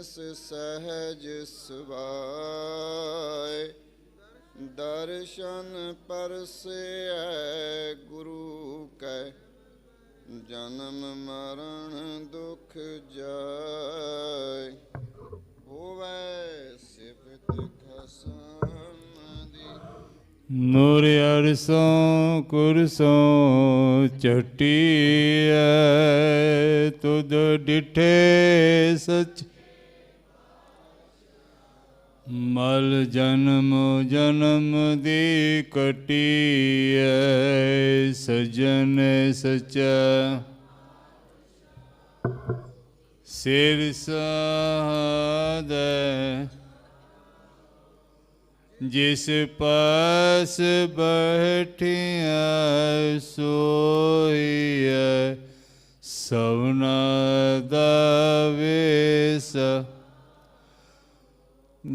ਜਿਨਸ ਸਹਿਜ ਸੁਭਾਏ ਦਰਸ਼ਨ ਪਰਸੈ ਗੁਰੂ ਕੈ, ਜਨਮ ਮਰਨ ਦੁਖ ਜਾਏ। ਹੋਵੇ ਸਿਫਤ ਖਸਮ ਦੀ। ਨੂਰ ਅਰਸੋਂ ਕੁਰਸੋਂ ਚਟੀਐ, ਤੁਧ ਡਿਠੇ ਸਚ ਮਲ ਜਨਮ ਜਨਮ ਦੀ ਕਟੀਐ ਸਜਣ ਸਚਾ। ਸਿਰ ਸਾਧੈ ਜਿਸ ਪਾਸ ਬੈਠਿਆ ਸੋਈਐ ਸਵਨਾ ਦਾ ਵੇਸ।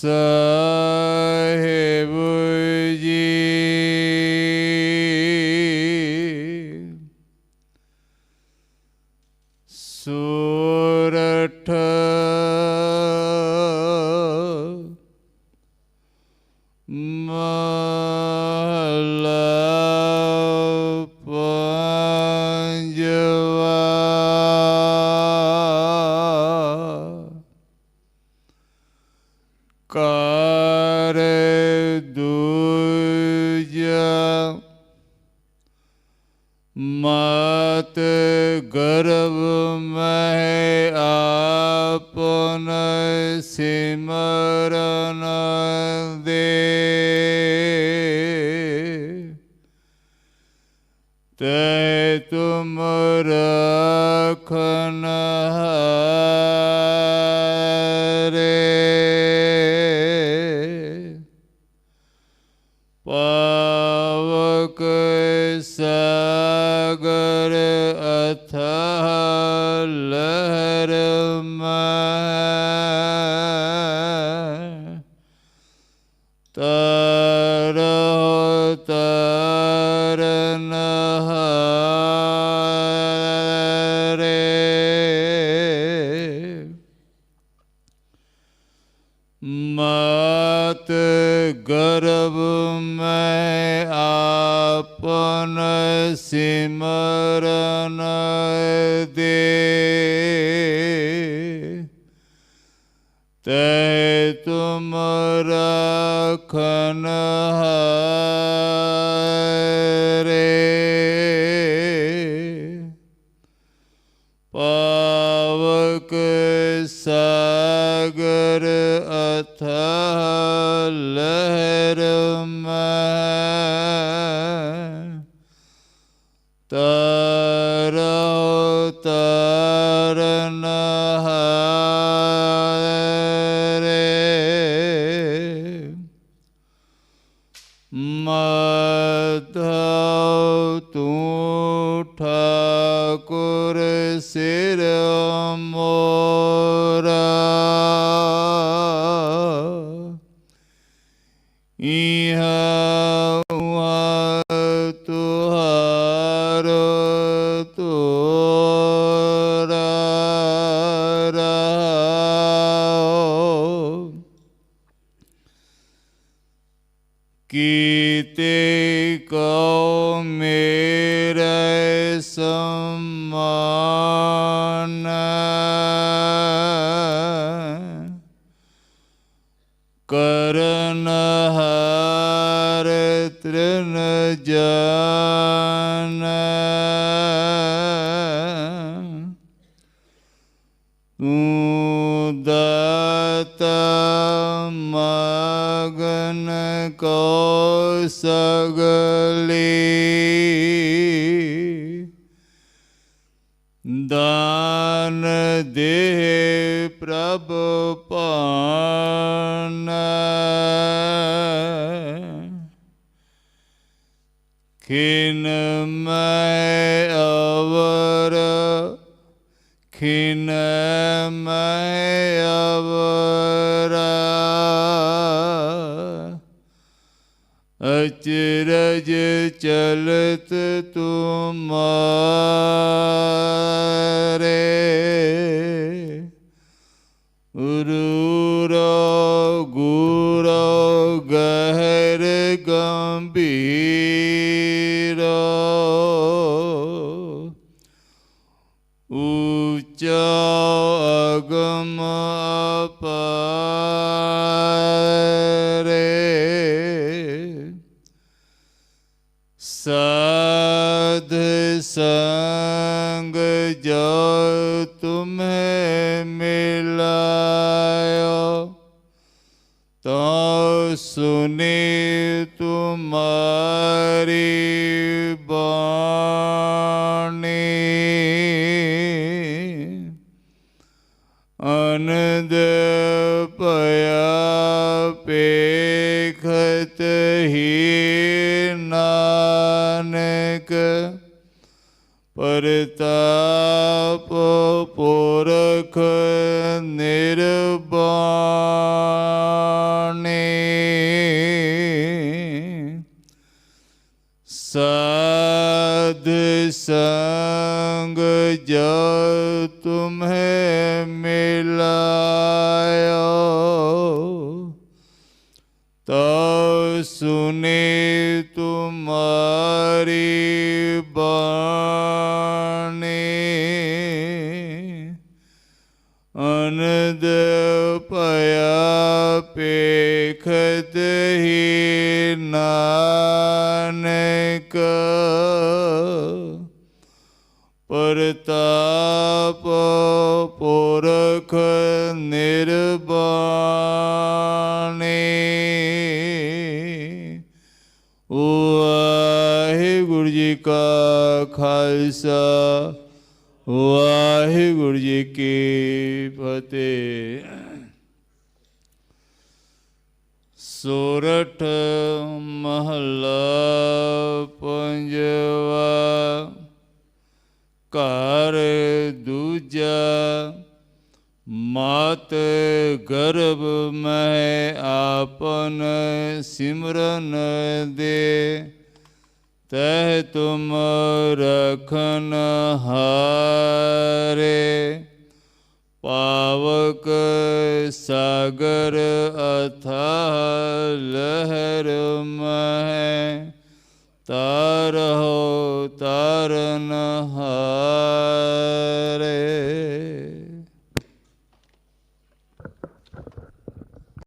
ਸਾਹਿਬ ਜੀ ਸੂਰਠ ਕਰ ਦੂਜਾ ਮਤ ਗਰਭ ਮੈਂ ਆਪਨ ਸਿਮਰਨ ਦੇ। ਤੈ ਤੁਮ ਰਖਨ ਹਾਰੇ ਤਰੋ ਤਰਨ ਹਾਰੇ ਮਾਤ ਗਰਭ ਮੈਂ ਆਪਨ ਸਿਮਰਨ ਦੇ। ਤੈ ਰਖਨ ਹਾਰੇ। ਪਾਵਕ ਸਾਗਰ ਅਥਾਹ ਮਾਧਵ ਤੂੰ ਠਾਕੁਰ ਸਿਰ ਮੋਰਾ। ਇਹਾ ਕੀਤੇ ਕਉ ਮੇਰੇ ਸਮਾਨ। ਕਰਨ ਹਾਰ ਤ੍ਰਿਨ ਜਾਨ ਜਨ ਕੋ ਸਗਲੀ। ਦਾਨ ਦੇ ਪ੍ਰਭ ਪਾਨ ਖਿਨ ਮੈਂ ਅਵਰ ਖਿਨ ਮੈਂ ਅਵਰ। ਅਚਰਜ ਚਲਤ ਤੁਮਾਰੇ। ਉਰੂਰੋ ਗੁਰੋ ਗਹਿਰ ਗੰਭੀਰੋ। ਉੱਚਾ ਸੰਗ ਜੋ ਤੁਮੇ ਮਿਲਾਇਓ ਤਾਂ ਸੁਨੇ ਤੁਮਾਰੀ ਬਾਣੀ। ਅਨੰਦ ਅਨਦ ਭਇਆ ਪੇਖਤ ਹੀ ਨਾਨਕ। ਪਰਤਾਪ ਪੁਰਖ ਨਿਰਬਾਣੀ। ਵਾਹਿਗੁਰੂ ਜੀ ਕਾ ਖਾਲਸਾ, ਵਾਹਿਗੁਰੂ ਜੀ ਕੀ ਫਤਿਹ ਸੋਰਠ ਮਹੱਲਾ ਪੰਜਵਾ ਘਰ ਦੂਜਾ ਮਾਤ ਗਰਭ ਮੈਂ ਆਪਨ ਸਿਮਰਨ ਦੇ ਤਹਿ ਤੁਮ ਰਖਨ ਹਾਰੇ। ਪਾਵਕ ਸਾਗਰ ਅਥਾ ਲਹਿਰ ਮਹਿ ਤਾਰਹੁ ਤਾਰਨ ਹਾਰੇ।